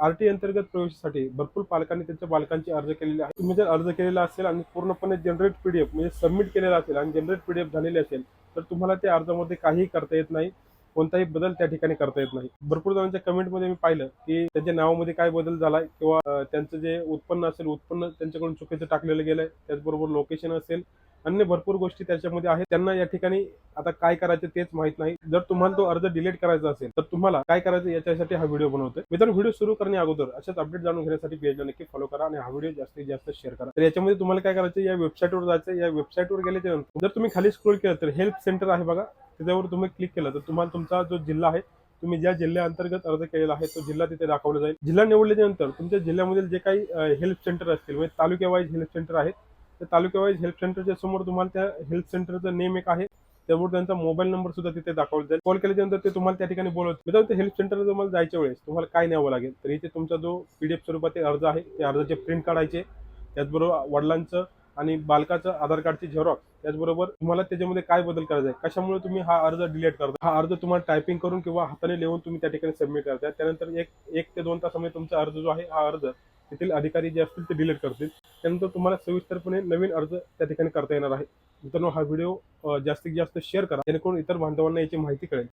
RT अंतर्गत प्रवेशासाठी भरपूर पालकांनी त्यांच्या बालकांची अर्ज केलेले आहे तुम्ही जर अर्ज केलेला असेल आणि पूर्णपणे जनरेट पीडीएफ म्हणजे सबमिट केलेला असेल आणि जनरेट पीडीएफ झालेली असेल तर तुम्हाला त्या अर्जामध्ये काहीही करता येत नाही. कोणताही बदल त्या ठिकाणी करता येत नाही. भरपूर जणांच्या कमेंटमध्ये मी पाहिलं की त्यांच्या नावामध्ये काय बदल झालाय किंवा त्यांचं जे उत्पन्न असेल उत्पन्न त्यांच्याकडून चुकीचं टाकलेलं गेलंय. त्याचबरोबर लोकेशन असेल अन्य भरपूर गोष्टी त्याच्यामध्ये आहेत. त्यांना या ठिकाणी आता काय करायचं तेच माहीत नाही. जर तुम्हाला तो अर्ज डिलीट करायचा असेल तर तुम्हाला काय करायचं याच्यासाठी हा व्हिडिओ बनवतोय. मित्रांनो व्हिडिओ सुरू करण्या अगोदर अशाच अपडेट जाणून घेण्यासाठी पेजला नक्की फॉलो करा आणि हा व्हिडिओ जास्तीत जास्त शेअर करा. तर याच्यामध्ये तुम्हाला काय करायचं या वेबसाईटवर जायचं या वेबसाईटवर गेल्याच्यानंतर जर तुम्ही खाली स्क्रोल केलं तर हेल्प सेंटर आहे बघा. त्याच्यावर तुम्ही क्लिक केलं तर तुम्हाला तुमचा जो जिल्हा आहे तुम्ही ज्या जिल्ह्याअंतर्गत अर्ज केलेला आहे तो जिल्हा तिथे दाखवला जाईल. जिल्हा निवडल्याच्या नंतर तुमच्या जिल्ह्यामधील जे काही हेल्प सेंटर असतील म्हणजे तालुक्या वाईज हेल्प सेंटर आहेत त्या तालुक्या वाईज हेल्प सेंटरच्या समोर तुम्हाला त्या हेल्प सेंटरचं नेम एक आहे. त्यामुळे त्यांचा मोबाईल नंबर सुद्धा तिथे दाखवला जाईल. कॉल केल्यानंतर ते तुम्हाला त्या ठिकाणी बोलवत मित्रांनो ते हेल्प सेंटरला तुम्हाला जायच्या वेळेस तुम्हाला काय न्यावं लागेल? तर इथे तुमचा जो पी डी एफ स्वरूपातील अर्ज आहे त्या अर्जाचे प्रिंट काढायचे त्याचबरोबर वडिलांचं आणि बालकाचं आधार कार्डची झेरॉक्स त्याचबरोबर तुम्हाला त्याच्यामध्ये काय बदल करायचा आहे कशामुळे तुम्ही हा अर्ज डिलीट करता? हा अर्ज तुम्हाला टायपिंग करून किंवा हाताने लिहून तुम्ही त्या ठिकाणी सबमिट करता. त्यानंतर एक एक ते दोन तासामध्ये तुमचा अर्ज जो आहे हा अर्ज तेथील अधिकारी जे असतील ते डिलीट करतील. त्यानंतर तुम्हाला सविस्तरपणे नवीन अर्ज त्या ठिकाणी करता येणार आहे. मित्रांनो हा व्हिडिओ जास्तीत जास्त शेअर करा. जेणेकरून इतर बांधवांना याची माहिती कळेल.